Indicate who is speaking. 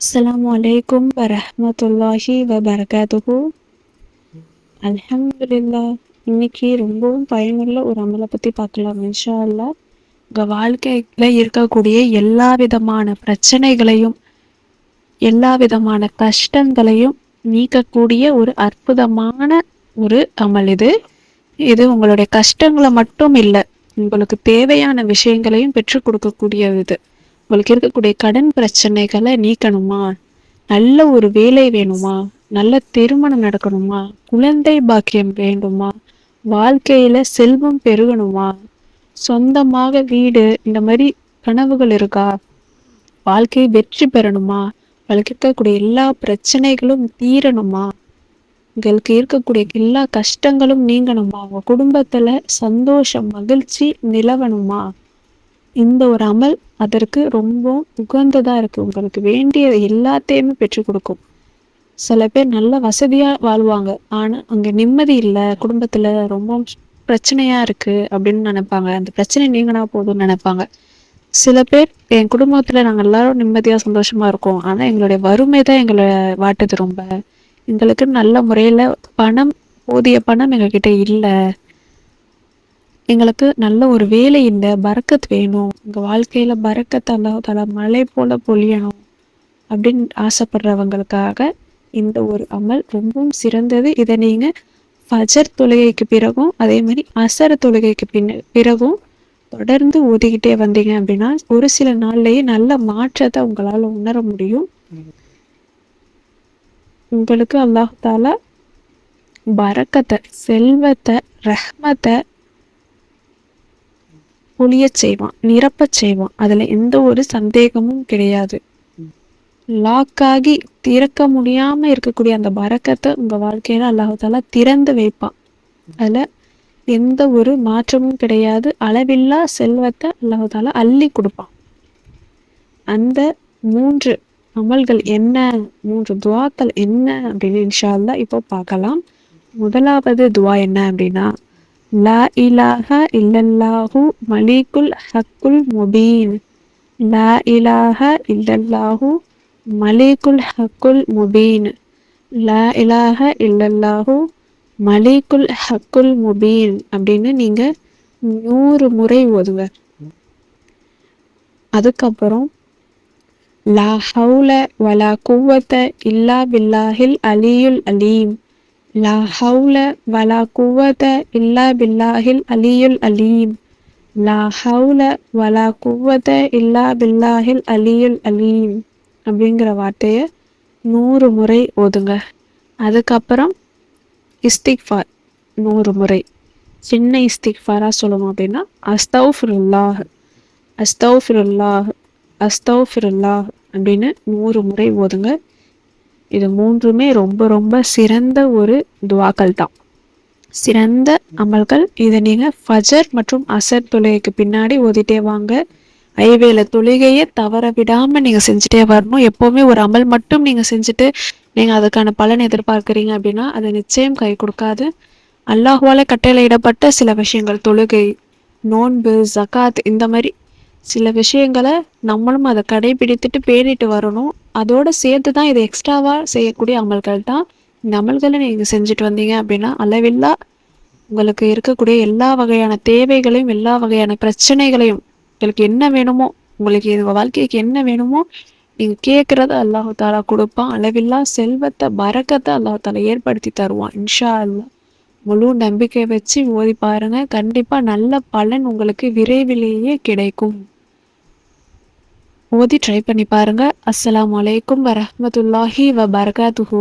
Speaker 1: அஸ்ஸலாமு அலைக்கும் வரஹ்மத்துல்லாஹி வபரகாத்துஹு அல்ஹம்துலில்லா இன்னைக்கு ரொம்பவும் பயனுள்ள ஒரு அமலை பற்றி பார்க்கலாம் இன்ஷா அல்லாஹ் உங்கள் வாழ்க்கையில் இருக்கக்கூடிய எல்லா விதமான பிரச்சனைகளையும் எல்லா விதமான கஷ்டங்களையும் நீக்கக்கூடிய ஒரு அற்புதமான ஒரு அமல் இது. இது உங்களுடைய கஷ்டங்களை மட்டும் இல்லை உங்களுக்கு தேவையான விஷயங்களையும் பெற்றுக் கொடுக்கக்கூடியது இது. உங்களுக்கு இருக்கக்கூடிய கடன் பிரச்சனைகளை நீக்கணுமா? நல்ல ஒரு வேலை வேணுமா? நல்ல திருமணம் நடக்கணுமா? குழந்தை பாக்கியம் வேண்டுமா? வாழ்க்கையில செல்வம் பெருகணுமா? சொந்தமாக வீடு இந்த மாதிரி கனவுகள் இருக்கா? வாழ்க்கை வெற்றி பெறணுமா? உங்களுக்கு இருக்கக்கூடிய எல்லா பிரச்சனைகளும் தீரணுமா? உங்களுக்கு இருக்கக்கூடிய எல்லா கஷ்டங்களும் நீங்கணுமா? உங்க குடும்பத்துல சந்தோஷம் மகிழ்ச்சி நிலவணுமா? இந்த ஒரு அமல் அதற்கு ரொம்ப உகந்ததா இருக்கு. உங்களுக்கு வேண்டிய எல்லாத்தையுமே பெற்றுக் கொடுக்கும். சில பேர் நல்ல வசதியா வாழ்வாங்க. ஆனா அங்க நிம்மதி இல்லை. குடும்பத்துல ரொம்ப பிரச்சனையா இருக்கு அப்படின்னு நினைப்பாங்க. அந்த பிரச்சனை நீங்கினா போதும்னு நினைப்பாங்க. சில பேர் என் குடும்பத்துல நாங்க எல்லாரும் நிம்மதியா சந்தோஷமா இருக்கோம். ஆனா எங்களுடைய வறுமை தான் எங்களை வாட்டுது ரொம்ப. எங்களுக்கு நல்ல முறையில பணம் போதிய பணம் எங்ககிட்ட இல்லை. எங்களுக்கு நல்ல ஒரு வேலை இந்த பறக்கத் வேணும். எங்கள் வாழ்க்கையில் பறக்கத் தல மழை போல பொழியணும் அப்படின்னு ஆசைப்படுறவங்களுக்காக இந்த ஒரு அமல் ரொம்பவும் சிறந்தது. இதை நீங்கள் ஃபஜர் தொழுகைக்கு பிறகும் அதே மாதிரி அசர தொழுகைக்கு பின்ன பிறகும் தொடர்ந்து ஓதிக்கிட்டே வந்தீங்க அப்படின்னா ஒரு சில நாள்லயே நல்ல மாற்றத்தை உங்களால் உணர முடியும். உங்களுக்கு அல்லாஹால பறக்கத்தை செல்வத்தை ரஹ்மத்தை பொழியச் செய்வான் நிரப்பச் செய்வான். அதுல எந்த ஒரு சந்தேகமும் கிடையாது. லாக்காகி திறக்க முடியாம இருக்கக்கூடிய அந்த பறக்கத்தை உங்க வாழ்க்கையில அல்லாஹால திறந்து வைப்பான். அதுல எந்த ஒரு மாற்றமும் கிடையாது. அளவில்லா செல்வத்தை அல்லாஹால அள்ளி கொடுப்பான். அந்த மூன்று அமல்கள் என்ன மூன்று துவாக்கள் என்ன அப்படின்னு இன்ஷா அல்லா இப்போ பார்க்கலாம். முதலாவது துவா என்ன அப்படின்னா லா இலாஹ இல்லல்லாஹு மலிகுல் ஹக்குல் முபீன். லா இலாஹ இல்லல்லாஹு மலிகுல் ஹக்குல் முபீன். லா இலாஹ இல்லல்லாஹு மலிகுல் ஹக்குல் முபீன் அப்படின்னு நீங்க நூறு முறை ஓதுங்க. அதுக்கப்புறம் லா ஹவுல வலா குவத்த இல்லா பில்லாஹில் அலியுல் அலீம். லா ஹவுல வலா குவத இல்லா பில்லாஹில் அலியுல் அலீம் லா ஹவுல வலா குவத இல்லா பில்லாஹில் அலியுல் அலீம் அப்படிங்கிற வார்த்தையை நூறு முறை ஓதுங்க. அதுக்கப்புறம் இஸ்திக்ஃபார் நூறு முறை. சின்ன இஸ்திக்ஃபாராக சொல்லணும் அப்படின்னா அஸ்தௌஃபிருல்லாஹ் அஸ்தௌஃபிருல்லாஹ் அஸ்தௌஃபிருல்லாஹ் அப்படின்னு நூறு முறை ஓதுங்க. இது மூன்றுமே ரொம்ப ரொம்ப சிறந்த ஒரு துவாக்கள் தான். சிறந்த அமல்கள். இதை நீங்கள் ஃபஜர் மற்றும் அசர் தொழுகைக்கு பின்னாடி ஓதிட்டே வாங்க. ஐவேல தொழுகையை தவற விடாமல் நீங்கள் செஞ்சுட்டே வரணும். எப்போவுமே ஒரு அமல் மட்டும் நீங்கள் செஞ்சுட்டு நீங்கள் அதுக்கான பலன் எதிர்பார்க்குறீங்க அப்படின்னா அது நிச்சயம் கை கொடுக்காது. அல்லாஹுவால கட்டளையிடப்பட்ட சில விஷயங்கள் தொழுகை நோன்பு ஜக்காத் இந்த மாதிரி சில விஷயங்களை நம்மளும் அதை கடைபிடித்துட்டு பேணிட்டு வரணும். அதோட சேர்த்து தான் இது எக்ஸ்ட்ராவாக செய்யக்கூடிய அமல்கள் தான் இந்த அமல்களை நீங்கள் செஞ்சுட்டு வந்தீங்க அப்படின்னா அளவில்லா உங்களுக்கு இருக்கக்கூடிய எல்லா வகையான தேவைகளையும் எல்லா வகையான பிரச்சனைகளையும் உங்களுக்கு என்ன வேணுமோ உங்களுக்கு இது வாழ்க்கைக்கு என்ன வேணுமோ நீங்கள் கேட்குறத அல்லாஹு தாலா கொடுப்பான். அளவில்லா செல்வத்தை பறக்கத்தை அல்லாஹு தாலா ஏற்படுத்தி தருவான் இன்ஷா அல்லா முழு நம்பிக்கை வச்சு ஓதி பாருங்க. கண்டிப்பாக நல்ல பலன் உங்களுக்கு விரைவிலேயே கிடைக்கும். ஓதி ட்ரை பண்ணி பாருங்க. அஸ்லாம் வலைக்கும் வரமத்துல்லாஹி வ பரகாத்துஹூ